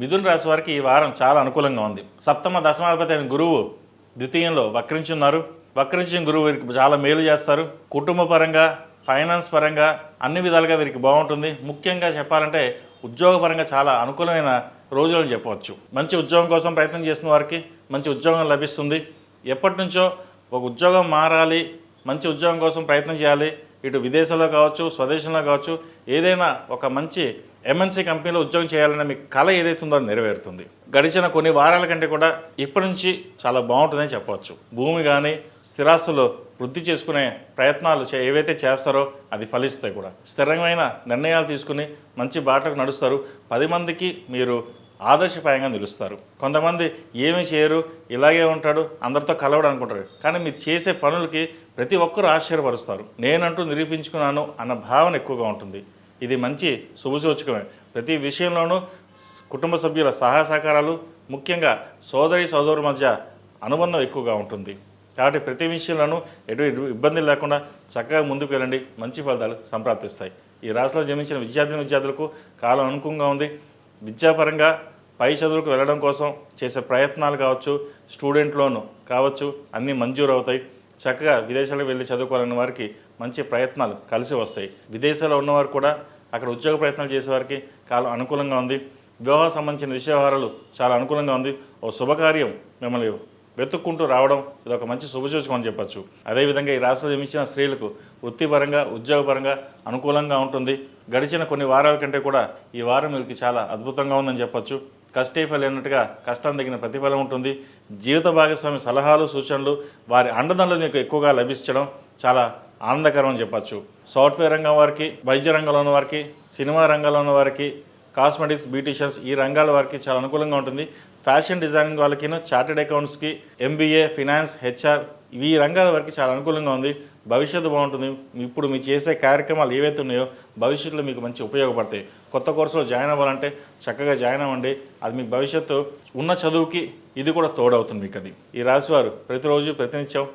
మిథున రాశి వారికి ఈ వారం చాలా అనుకూలంగా ఉంది. సప్తమ దశమాధిపతి అయిన గురువు ద్వితీయంలో వక్రించున్నారు. వక్రించిన గురువు వీరికి చాలా మేలు చేస్తారు. కుటుంబ పరంగా ఫైనాన్స్ పరంగా అన్ని విధాలుగా వీరికి బాగుంటుంది. ముఖ్యంగా చెప్పాలంటే ఉద్యోగపరంగా చాలా అనుకూలమైన రోజులని చెప్పవచ్చు. మంచి ఉద్యోగం కోసం ప్రయత్నం చేసిన వారికి మంచి ఉద్యోగం లభిస్తుంది. ఎప్పటి నుంచో ఒక ఉద్యోగం మారాలి మంచి ఉద్యోగం కోసం ప్రయత్నం చేయాలి ఇటు విదేశాల్లో కావచ్చు స్వదేశంలో కావచ్చు ఏదైనా ఒక మంచి ఎంఎన్సీ కంపెనీలో ఉద్యోగం చేయాలనే మీ కళ ఏదైతే ఉందో అది నెరవేరుతుంది. గడిచిన కొన్ని వారాల కంటే కూడా ఇప్పటి నుంచి చాలా బాగుంటుందని చెప్పవచ్చు. భూమి కానీ స్థిరాస్తులు వృద్ధి చేసుకునే ప్రయత్నాలు చే- ఏవైతే చేస్తారో అది ఫలిస్తాయి కూడా. స్థిరమైన నిర్ణయాలు తీసుకుని మంచి బాటలకు నడుస్తారు. పది మందికి మీరు ఆదర్శప్రాయంగా నిలుస్తారు. కొంతమంది ఏమి చేయరు ఇలాగే ఉంటాడు అందరితో కలవడం అనుకుంటారు కానీ మీరు చేసే పనులకి ప్రతి ఒక్కరూ ఆశ్చర్యపరుస్తారు. నేనంటూ నిరూపించుకున్నాను అన్న భావన ఎక్కువగా ఉంటుంది. ఇది మంచి శుభసూచకమే. ప్రతి విషయంలోనూ కుటుంబ సభ్యుల సహాయ సహకారాలు ముఖ్యంగా సోదరి సోదరు మధ్య అనుబంధం ఎక్కువగా ఉంటుంది. కాబట్టి ప్రతి విషయంలోనూ ఎటు ఎటు ఇబ్బంది లేకుండా చక్కగా ముందుకు వెళ్ళండి. మంచి ఫలితాలు సంప్రాప్తిస్తాయి. ఈ రాశిలో జన్మించిన విద్యార్థిని విద్యార్థులకు కాలం అనుకూలంగా ఉంది. విద్యాపరంగా పై చదువులకు వెళ్ళడం కోసం చేసే ప్రయత్నాలు కావచ్చు స్టూడెంట్ లోను కావచ్చు అన్నీ మంజూరు అవుతాయి. చక్కగా విదేశాలకు వెళ్ళి చదువుకోవాలని వారికి మంచి ప్రయత్నాలు కలిసి వస్తాయి. విదేశాల్లో ఉన్నవారు కూడా అక్కడ ఉద్యోగ ప్రయత్నాలు చేసేవారికి కాలం అనుకూలంగా ఉంది. వివాహ సంబంధించిన విషయవారాలు చాలా అనుకూలంగా ఉంది. ఓ శుభకార్యం మిమ్మల్ని వెతుక్కుంటూ రావడం ఇది ఒక మంచి శుభసూచకం అని చెప్పచ్చు. అదేవిధంగా ఈ రాష్ట్రంలో జన్మించిన స్త్రీలకు వృత్తిపరంగా ఉద్యోగపరంగా అనుకూలంగా ఉంటుంది. గడిచిన కొన్ని వారాల కంటే కూడా ఈ వారం వీరికి చాలా అద్భుతంగా ఉందని చెప్పొచ్చు. కష్టే అన్నట్టుగా కష్టం తగిన ప్రతిఫలం ఉంటుంది. జీవిత భాగస్వామి సలహాలు సూచనలు వారి అండదండలు మీకు ఎక్కువగా లభించడం చాలా ఆనందకరం అని చెప్పచ్చు. సాఫ్ట్వేర్ రంగం వారికి వైద్య రంగంలో ఉన్న వారికి సినిమా రంగంలో ఉన్న వారికి కాస్మెటిక్స్ బ్యూటీషియన్స్ ఈ రంగాల వారికి చాలా అనుకూలంగా ఉంటుంది. ఫ్యాషన్ డిజైనింగ్ వాళ్ళకి చార్టెడ్ అకౌంట్స్కి ఎంబీఏ ఫినాన్స్ హెచ్ఆర్ ఈ రంగాల వారికి చాలా అనుకూలంగా ఉంది. భవిష్యత్తు బాగుంటుంది. ఇప్పుడు మీరు చేసే కార్యక్రమాలు ఏవైతే ఉన్నాయో భవిష్యత్తులో మీకు మంచి ఉపయోగపడతాయి. కొత్త కోర్సులో జాయిన్ అవ్వాలంటే చక్కగా జాయిన్ అవ్వండి. అది మీ భవిష్యత్తు ఉన్న చదువుకి ఇది కూడా తోడవుతుంది మీకు అది. ఈ రాశివారు ప్రతిరోజు ప్రతినిత్యం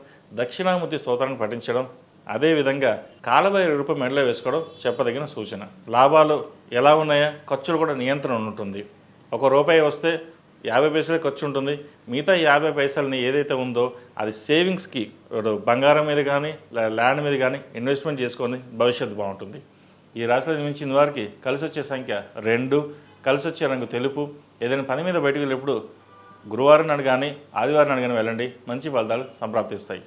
దక్షిణామూర్తి స్తోత్రాన్ని పఠించడం అదేవిధంగా కాలబై రూపం మెడలో వేసుకోవడం చెప్పదగిన సూచన. లాభాలు ఎలా ఉన్నాయో ఖర్చులు కూడా నియంత్రణ ఉంటుంది ఒక రూపాయి వస్తే యాభై పైసలే ఖర్చు ఉంటుంది మిగతా యాభై పైసలని ఏదైతే ఉందో అది సేవింగ్స్కి బంగారం మీద కానీ ల్యాండ్ మీద కానీ ఇన్వెస్ట్మెంట్ చేసుకొని భవిష్యత్తు బాగుంటుంది. ఈ రాశిలో జన్మించిన వారికి కలిసి వచ్చే సంఖ్య రెండు కలిసి వచ్చే రంగు తెలుపు. ఏదైనా పని మీద బయటకు వెళ్ళినప్పుడు గురువారం నాడు కానీ ఆదివారం నాడు కానీ వెళ్ళండి. మంచి ఫలితాలు సంప్రాప్తిస్తాయి.